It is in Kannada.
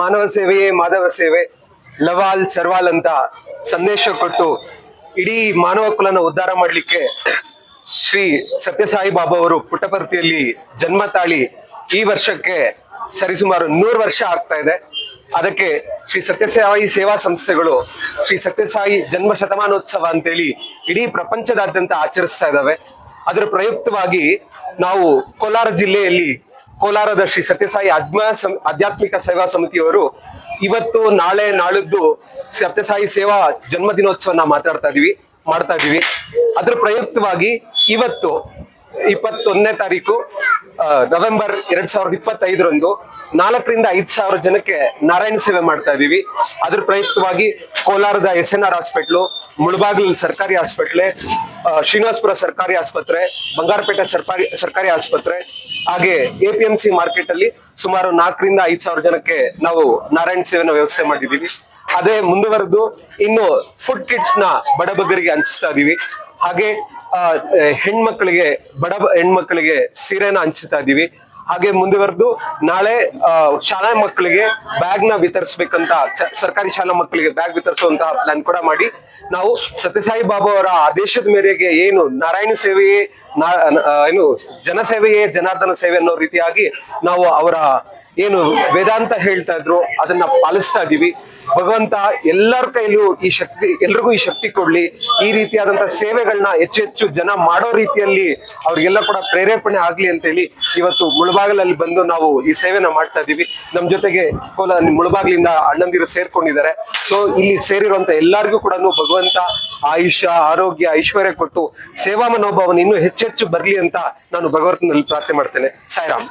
ಮಾನವ ಸೇವೆಯೇ ಮಾಧವ ಸೇವೆ, ಲವಾಲ್, ಸರ್ವಾಲ್ ಅಂತ ಸಂದೇಶ ಕೊಟ್ಟು ಇಡೀ ಮಾನವ ಕುಲನ ಉದ್ಧಾರ ಮಾಡಲಿಕ್ಕೆ ಶ್ರೀ ಸತ್ಯಸಾಯಿ ಬಾಬಾ ಅವರು ಪುಟ್ಟಪರ್ತಿಯಲ್ಲಿ ಜನ್ಮ ತಾಳಿ ಈ ವರ್ಷಕ್ಕೆ ಸರಿಸುಮಾರು ನೂರು ವರ್ಷ ಆಗ್ತಾ ಇದೆ. ಅದಕ್ಕೆ ಶ್ರೀ ಸತ್ಯಸಾಯಿ ಸೇವಾ ಸಂಸ್ಥೆಗಳು, ಶ್ರೀ ಸತ್ಯಸಾಯಿ ಜನ್ಮ ಶತಮಾನೋತ್ಸವ ಅಂತೇಳಿ ಇಡೀ ಪ್ರಪಂಚದಾದ್ಯಂತ ಆಚರಿಸ್ತಾ ಇದ್ದಾವೆ. ಅದರ ಪ್ರಯುಕ್ತವಾಗಿ ನಾವು ಕೋಲಾರ ಜಿಲ್ಲೆಯಲ್ಲಿ ಕೋಲಾರದ ಶ್ರೀ ಸತ್ಯಸಾಯಿ ಆತ್ಮ ಆಧ್ಯಾತ್ಮಿಕ ಸೇವಾ ಸಮಿತಿಯವರು ಇವತ್ತು ನಾಳೆ ನಾಳಿದ್ದು ಸತ್ಯಸಾಯಿ ಸೇವಾ ಜನ್ಮದಿನೋತ್ಸವನ ಮಾತಾಡ್ತಾ ಇದೀವಿ, ಮಾಡ್ತಾ ಇದೀವಿ. ಅದ್ರ ಪ್ರಯುಕ್ತವಾಗಿ ಇವತ್ತು ಇಪ್ಪತ್ತೊಂದನೇ ತಾರೀಕು ನವೆಂಬರ್ ಎರಡ್ ಸಾವಿರದ ಇಪ್ಪತ್ತೈದರಂದು ನಾಲ್ಕರಿಂದ ಐದ್ ಸಾವಿರ ಜನಕ್ಕೆ ನಾರಾಯಣ ಸೇವೆ ಮಾಡ್ತಾ ಇದೀವಿ ಅದ್ರ ಪ್ರಯುಕ್ತವಾಗಿ ಕೋಲಾರದ S N R hospital, Mulbagal ಸರ್ಕಾರಿ ಆಸ್ಪತ್ರೆ ಶ್ರೀನಿವಾಸಪುರ ಸರ್ಕಾರಿ ಆಸ್ಪತ್ರೆ, ಬಂಗಾರಪೇಟೆ ಸರ್ಕಾರಿ ಸರ್ಕಾರಿ ಆಸ್ಪತ್ರೆ, ಹಾಗೆ A P M C market ಅಲ್ಲಿ ಸುಮಾರು ನಾಲ್ಕರಿಂದ ಐದ್ ಸಾವಿರ ಜನಕ್ಕೆ ನಾವು ನಾರಾಯಣ ಸೇವೆನ ವ್ಯವಸ್ಥೆ ಮಾಡಿದೀವಿ ಅದೇ ಮುಂದುವರೆದು ಇನ್ನು ಫುಡ್ ಕಿಟ್ಸ್ನ ಬಡಬಗರಿಗೆ ಹಂಚಿಸ್ತಾ ಇದೀವಿ ಹಾಗೆ ಆ, ಹೆಣ್ಮಕ್ಳಿಗೆ ಬಡ ಹೆಣ್ಮಕ್ಳಿಗೆ ಸೀರೆನ ಹಂಚುತ್ತಾ ಇದೀವಿ ಹಾಗೆ ಮುಂದುವರೆದು ನಾಳೆ ಶಾಲಾ ಮಕ್ಕಳಿಗೆ ಬ್ಯಾಗ್ನ ವಿತರಿಸಬೇಕಂತ ಸರ್ಕಾರಿ ಶಾಲಾ ಮಕ್ಕಳಿಗೆ ಬ್ಯಾಗ್ ವಿತರಿಸುವಂತಹ ಪ್ಲಾನ್ ಕೂಡ ಮಾಡಿ ನಾವು ಸತ್ಯಸಾಯಿ ಬಾಬಾ ಅವರ ಆದೇಶದ ಮೇರೆಗೆ ಏನು ನಾರಾಯಣ ಸೇವೆಯೇ ಏನು ಜನಸೇವೆಯೇ ಜನಾರ್ದನ ಸೇವೆ ಅನ್ನೋ ರೀತಿಯಾಗಿ ನಾವು ಅವರ ಏನು ವೇದಾಂತ ಹೇಳ್ತಾ ಇದ್ರು, ಅದನ್ನ ಪಾಲಿಸ್ತಾ ಇದೀವಿ. ಭಗವಂತ ಎಲ್ಲರ ಕೈಲೂ ಈ ಶಕ್ತಿ, ಎಲ್ರಿಗೂ ಈ ಶಕ್ತಿ ಕೊಡ್ಲಿ. ಈ ರೀತಿಯಾದಂತ ಸೇವೆಗಳನ್ನ ಹೆಚ್ಚು ಹೆಚ್ಚು ಜನ ಮಾಡೋ ರೀತಿಯಲ್ಲಿ ಅವ್ರಿಗೆಲ್ಲ ಕೂಡ ಪ್ರೇರೇಪಣೆ ಆಗ್ಲಿ ಅಂತ ಹೇಳಿ ಇವತ್ತು ಮುಳಬಾಗಲಲ್ಲಿ ಬಂದು ನಾವು ಈ ಸೇವೆನ ಮಾಡ್ತಾ ಇದೀವಿ. ನಮ್ ಜೊತೆಗೆ ಕೋಲ ಮುಳಬಾಗ್ಲಿಂದ ಅಣ್ಣಂದಿರು ಸೇರ್ಕೊಂಡಿದ್ದಾರೆ. ಸೊ ಇಲ್ಲಿ ಸೇರಿರುವಂತ ಎಲ್ಲರಿಗೂ ಕೂಡ ಭಗವಂತ ಆಯುಷ್ಯ, ಆರೋಗ್ಯ, ಐಶ್ವರ್ಯ ಕೊಟ್ಟು ಸೇವಾ ಮನೋಭಾವನ ಇನ್ನೂ ಹೆಚ್ಚೆಚ್ಚು ಬರ್ಲಿ ಅಂತ ನಾನು ಭಗವಂತನಲ್ಲಿ ಪ್ರಾರ್ಥನೆ ಮಾಡ್ತೇನೆ. ಸಾಯಿರಾಮ್.